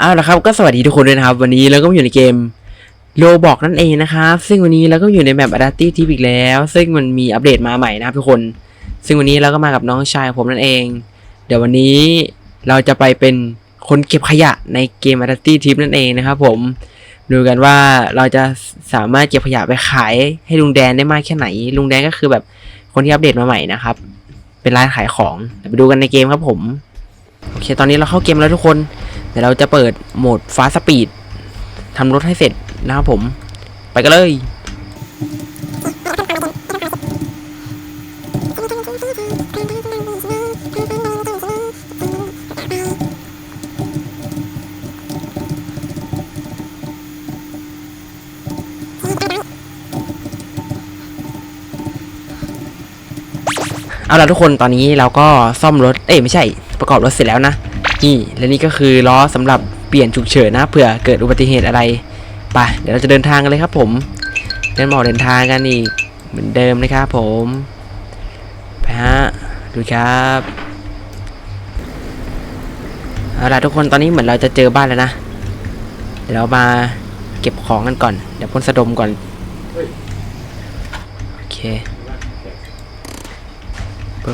เอาละครับก็สวัสดีทุกคนด้วยนะครับ วันนี้เราก็อยู่ในเกมโลบอกนั่นเองนะครับ ซึ่งวันนี้เราก็อยู่ในแมปอาร์ตี้ทิปอีกแล้ว ซึ่งมันมีอัปเดตมาใหม่นะครับทุกคน ซึ่งวันนี้เราก็มากับน้องชายผมนั่นเอง เดี๋ยววันนี้เราจะไปเป็นคนเก็บขยะในเกมอาร์ตี้ทิปนั่นเองนะครับผมดูกันว่าเราจะสามารถเก็บขยะไปขายให้ลุงแดนได้มากแค่ไหน ลุงแดนก็คือแบบคนที่อัปเดตมาใหม่นะครับ เป็นร้านขายของไปดูกันในเกมครับผมโอเค ตอนนี้เราเข้าเกมแล้วทุกคน เดี๋ยวเราจะเปิดโหมดฟาสปีดทำรถให้เสร็จนะครับผม ไปกันเลยเอาละทุกคนตอนนี้เราก็ซ่อมรถ เอ้ยไม่ใช่ประกอบรถเสร็จแล้วนะ นี่และนี่ก็คือล้อสำหรับเปลี่ยนฉุกเฉินนะเผื่อเกิดอุบัติเหตุอะไรไปเดี๋ยวเราจะเดินทางกันเลยครับ ผมเดินหมอกเดินทางกันอีกเหมือนเดิมนะครับผมไปฮะดูครับเอาล่ะทุกคนตอนนี้เหมือนเราจะเจอบ้านแล้วนะเดี๋ยวเรามาเก็บของกันก่อนเดี๋ยวพ่นสะดมก่อนโอเคเ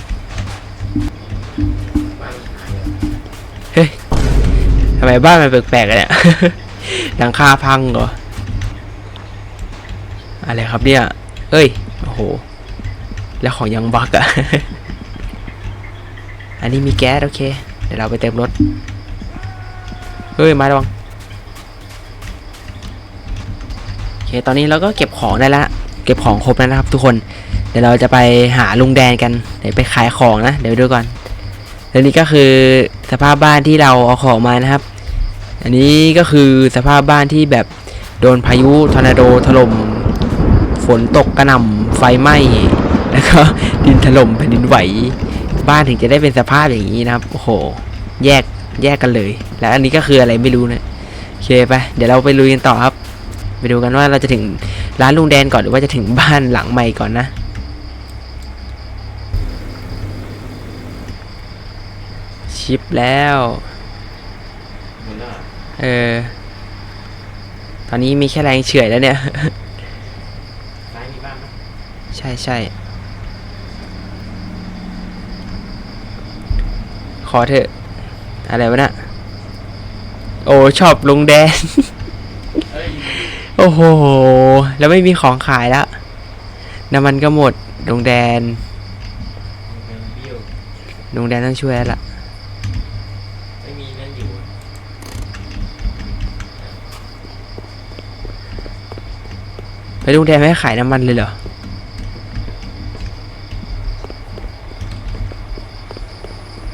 ำไมบ้านมันแปลกๆอะเนี่ย หลังคาพังเหรอ อะไรครับเนี่ย เอ้ย โอ้โห แล้วของยังบักอะ อันนี้มีแก๊สโอเค เดี๋ยวเราไปเติมรถ เฮ้ย มาระวัง โอเค ตอนนี้เราก็เก็บของได้ละ เก็บของครบแล้วนะครับทุกคน เดี๋ยวเราจะไปหาลุงแดนกัน เดี๋ยวไปขายของนะ เดี๋ยวดูก่อนและนี่ก็คือสภาพบ้านที่เราเอาของมานะครับ อันนี้ก็คือสภาพบ้านที่แบบโดนพายุทอร์นาโดถล่มฝนตกกระหน่ำไฟไหม้แล้วก็ดินถล่มแผ่นดินไหว บ้านถึงจะได้เป็นสภาพอย่างนี้นะครับโอ้โห แยกแยกกันเลย แล้วอันนี้ก็คืออะไรไม่รู้นะโอเคไปเดี๋ยวเราไปลุยกันต่อครับ ไปดูกันว่าเราจะถึงร้านลุงแดนก่อนหรือว่าจะถึงบ้านหลังใหม่ก่อนนะชิปแล้ว ออ ตอนนี้มีแค่แรงเฉื่อยแล้วเนี่ยใช่ใช่ ขอเถอะ อะไรวะน่ะ โอ้ชอบลงแดนโอ้โห แล้วไม่มีของขายแล้วน้ำมันก็หมดลงแดนลงแดนต้องช่วยแล้วล่ะ ไม่มีนั่นอยู่ ไปลุงแดนไม่ให้ขายน้ำมันเลยเหรอ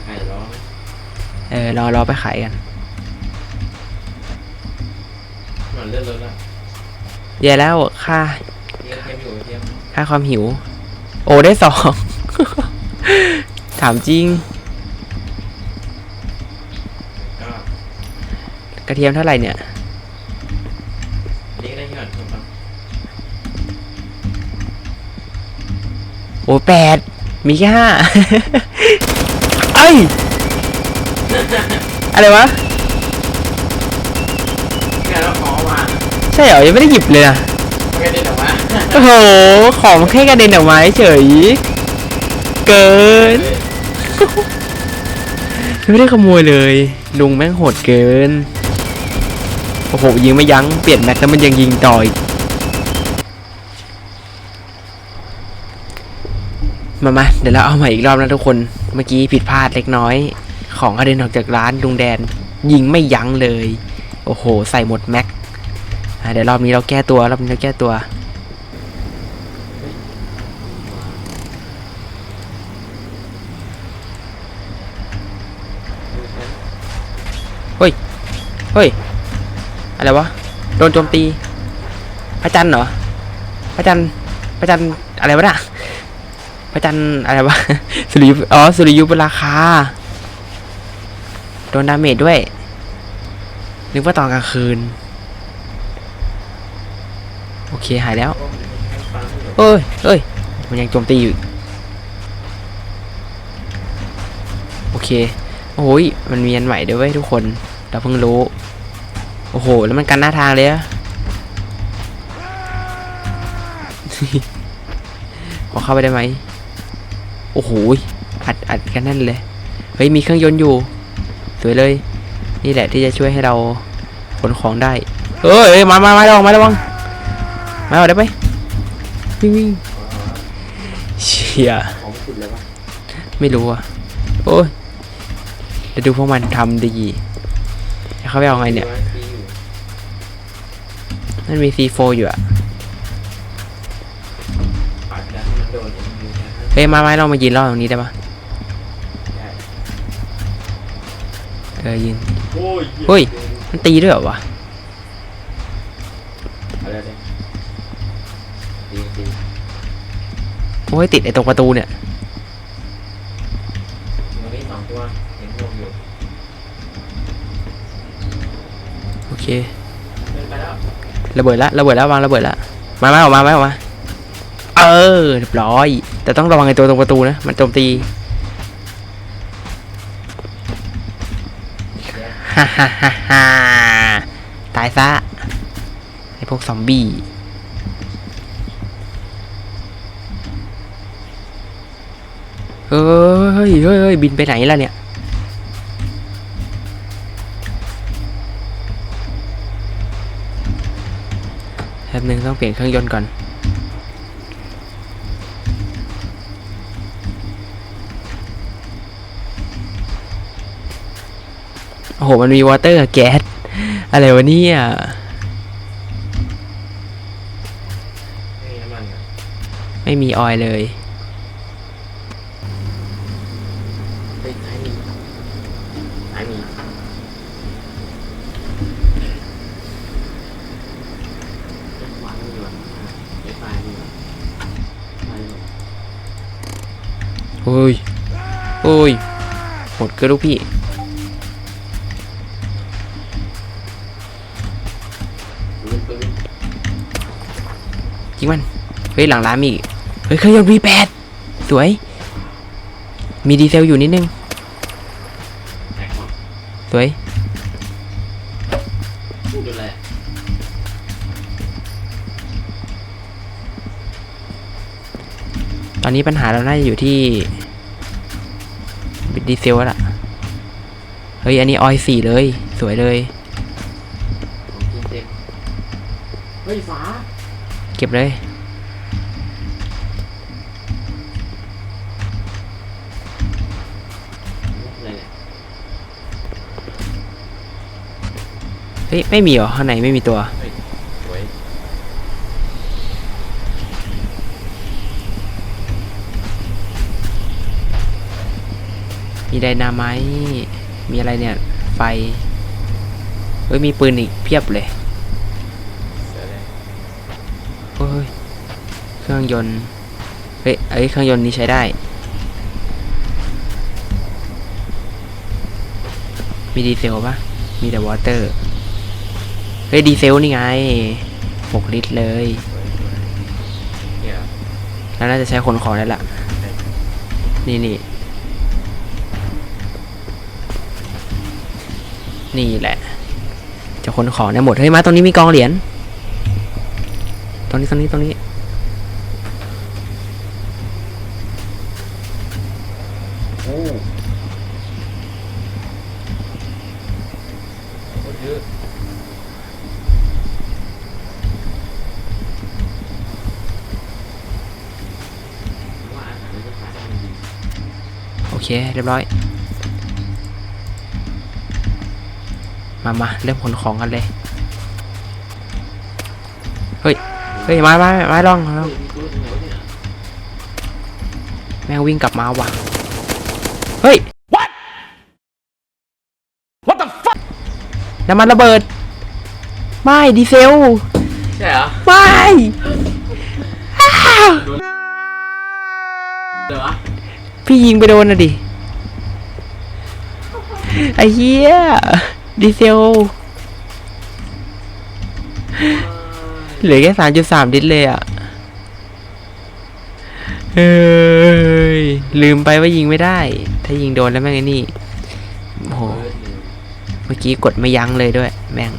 หายร้องไหมเออรอรอไปขายกันหมันเลื่อนรถละแย่แล้วค่าเทียมเทียมอยู่เทียมค่าความหิว โอ้ได้สอง ถามจริง ก็กระเทียมเท่าไหร่เนี่ย อ้แปดมีแค่ห้าเอ้ย อะไรวะงานเราขอมาใช่เหรอ ยังไม่ได้หยิบเลยนะไม่ได้แต่ว่าโอ้โห ของแค่กระเด็นออกมาเฉย เกิน ไม่ได้ขโมยเลย ลุงแม่งโหดเกิน โอ้โห ยิงไม่ยั้ง เปลี่ยนแม็กแล้วมันยังยิงต่ออีก มามาเดี๋ยวเราเอาใหม่อีกรอบนะทุกคน เมื่อกี้ผิดพลาดเล็กน้อย ของกระเด็นออกจากร้านลุงแดน ยิงไม่ยั้งเลย โอ้โห ใส่หมดแม็กเดี๋ยวรอบนี้เราแก้ตัวรอบนี้เราแก้ตัวเฮ้ยอะไรวะ โดนโจมตี พระจันทร์เหรอ พระจันทร์ พระจันทร์อะไรวะน่ะ พระจันทร์อะไรวะสุริยุปอ๋อสุริยุปราคาโดนดาเมจด้วย นึกว่าตอนกลางคืน โอเคหายแล้วเอ้ยเอ้ยมันยังโจมตีอยู่ โอเค โอ้ยมันมีอันใหม่ด้วยเวยทุกคน เราเพิ่งรู้ โอ้โห แล้วมันกันหน้าทางเลยอะขอเข้าไปได้ไหม โอ้โหอัดอัดกันแน่นเลย เฮ้ย มีเครื่องยนต์อยู่ สวยเลย นี่แหละที่จะช่วยให้เราขนของได้เอ้ยเอ้ยมามามาระวังมาระวังมาเอาได้ไหมวิ่งวิ่งเชี่ยไม่รู้อะ โอ้ยเดี๋ยวดูพวกมันทำดีเขาไปเอาไงเนี่ย มันมี C4 อยู่อะ ฮ้ยมาไหมเรามายืนรอตรงนี้ได้ปะได้เออยืนโอ้ยเฮ้ยมันตีด้วยเหรอวะอะไรเนี่ยดีดีโอ้ยติดไอ้ตรงประตูเนี่ยตรงนี้สองตัวเห็นงงอยู่โอเคเดินไปแล้วระเบิดละระเบิดแล้ววางระเบิดละมาไหมออกมาไหมออกมา เออเรียบร้อย แต่ต้องระวังไอ้ตัวตรงประตูนะ มันโจมตีฮ่าฮ่าฮ่าฮ่าตายซะไอ้พวกซอมบี้เฮ้ยเฮ้ยเฮ้ยบินไปไหนล่ะเนี่ยแป๊บนึงต้องเปลี่ยนเครื่องยนต์ก่อน หมันมีวอเตอร์กับแก๊สอะไรวะเนี่ยไม่มีออยเลยเฮ้ยท้ายมีท้ายมีขวาไม่มีว่ะเดี๋ยวตายมีว่ะตายมีว่ะโอ้ย โอ้ย หมดเกลือลูกพี่ ยิงมัน เฮ้ยหลังร้านมีอีกเฮ้ยเครื่องยนต์ V8 สวย มีดีเซลอยู่นิดนึงแตกหมดสวย พูดดูแลตอนนี้ปัญหาเราน่าจะอยู่ที่ดีเซลแล้วล่ะ เฮ้ย อันนี้ออยสี่เลย สวยเลยของจริงเต็มเฮ้ยฟ้า เก็บเลยอะไรเนี่ยเฮ้ย ไม่มีเหรอ ข้างในไม่มีตัวสวยมีไดนาไมต์มีอะไรเนี่ย ไฟ เฮ้ย มีปืนอีกเพียบเลย เสือเลย เฮ้ย เครื่องยนต์เฮ้ยเอ้เครื่องยนต์นี้ใช้ได้ มีดีเซลปะมีแต่วอเตอร์ เฮ้ยดีเซลนี่ไงหกลิตรเลยสวยสวยเนี่ยแล้วน่าจะใช้ขนของได้ละ นี่นี่ นี่แหละ จะขนของได้หมด เฮ้ย มาตรงนี้มีกองเหรียญ ตรงนี้ตรงนี้ตรงนี้ โอ้โคตร เยอะโอเค เรียบร้อย มามาเริ่มขนของกันเลย เฮ้ย เฮ้ย มามามาลองมาลองแล้วตรงแม่งวิ่งกลับมาว่ะ เฮ้ย น้ำมันระเบิด ไม่ดีเซล ใช่เหรอไม่เดี๋ยววะพี่ยิงไปโดนน่ะดิ ไอ้เหี้ยดีเซล เหลือแค่สามจุดสามลิตรเลยอะ เฮ้ย ลืมไปว่ายิงไม่ได้ ถ้ายิงโดนแล้วแม่งไอ้นี่ โอ้โหเปิดเลยเมื่อกี้กดไม่ยั้งเลยด้วย แม่ง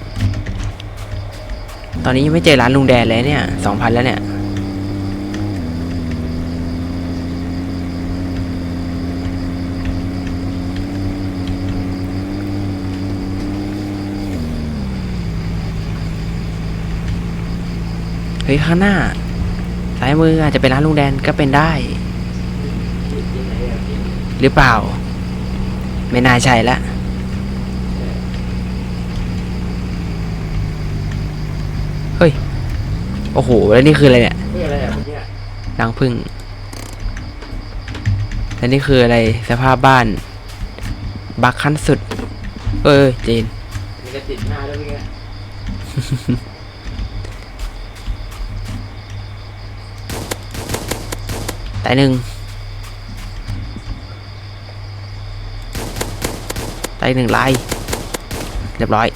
ตอนนี้ยังไม่เจอร้านลุงแดนเลยเนี่ยสองพันแล้วเนี่ยเฮ้ยข้างหน้าซ้ายมืออาจจะเป็นร้านลุงแดนก็เป็นได้ หรือเปล่า ไม่น่าใช่ละเฮ้ย โอ้โห แล้วนี่คืออะไรเนี่ยเฮ้ยอะไรอะเมื่อกี้อะรังพึ่งแล้วนี่คืออะไรสภาพบ้าน บักขั้นสุด เอ้ยเจนมีกระติดหน้าด้วยเมื่อกี้อะตายหนึ่งตายหนึ่งลายเรียบร้อย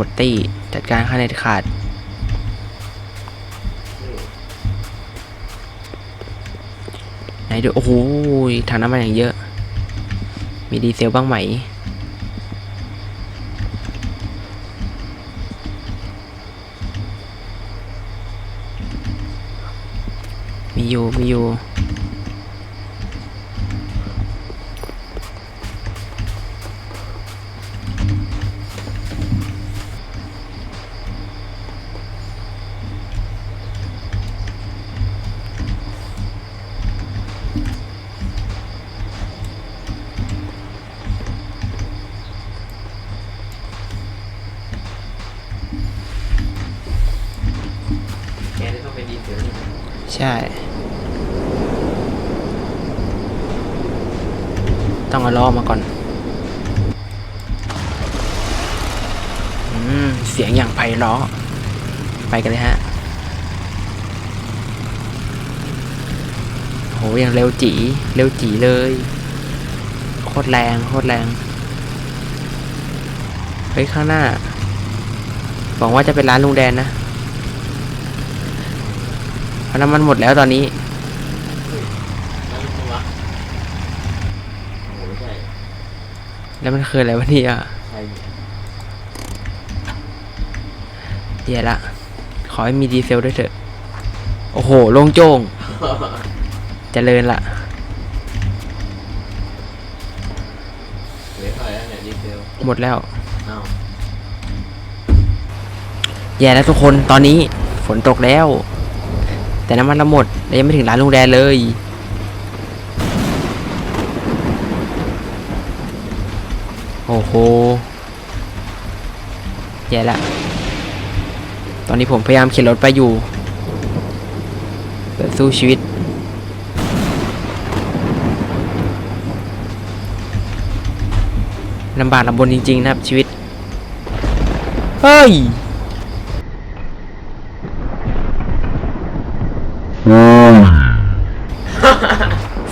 หมดตี้ จัดการค่าเน็ตขาด ไหนดู โอ้โหถังน้ำมันอย่างเยอะ มีดีเซลบ้างไหม มีอยู่ มีอยู่ ใช่ ต้องเอาล้อมาก่อนอืมเสียงอย่างไพเราะไปกันเลยฮะโหอย่างเร็วจีเร็วจีเลย โคตรแรง โคตรแรง เฮ้ย ข้างหน้าหวังว่าจะเป็นร้านลุงแดนนะ เพราะน้ำมันหมดแล้วตอนนี้แล้วมันวะโอ้โหไม่ใช่แล้วมันคืออะไรวะเนี่ยใช่เนี่ยเดี๋ยวละ ขอให้มีดีเซลด้วยเถอะ โอ้โห โล่งโจ้งเจริญละเหลือเท่าไหร่แล้วเนี่ยดีเซลหมดแล้วอ้าวแย่แล้วทุกคน ตอนนี้ฝนตกแล้ว แต่น้ำมันเราหมดและยังไม่ถึงร้านลุงแดเลยโอ้โหแย่ละตอนนี้ผมพยายามเข็นรถไปอยู่เพื่อสู้ชีวิต ลำบากลำบนจริงๆนะครับชีวิต เฮ้ย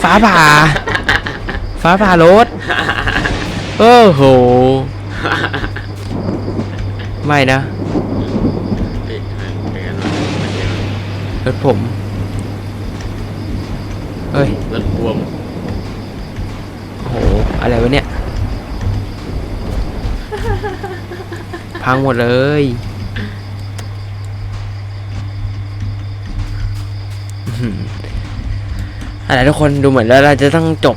ฟ้าผ่า ฟ้าผ่ารถโอ้โห ไม่นะเฮ้ยเป็นไงล่ะเป็นไงล่ะรถผมเฮ้ยรถบวมโอ้โห อะไรวะเนี่ย พังหมดเลย อื้ อะไรทุกคนดูเหมือนแล้วเราจะต้องจบ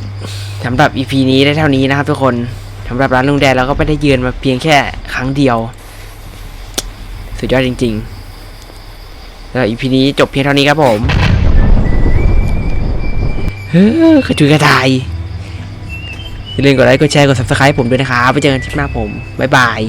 สำหรับ EP นี้ได้เท่านี้นะครับทุกคนสำหรับร้านลุงแดนเราก็ไม่ได้เยือนมาเพียงแค่ครั้งเดียว สุดยอดจริงๆแล้ว EP นี้จบเพียงเท่านี้ครับผมเฮ้อกระจุยกระจายอย่าลืมกดไลค์กดแชร์กด subscribe ผมด้วยนะครับไปเจอกันคลิปหน้าผมบ๊ายบาย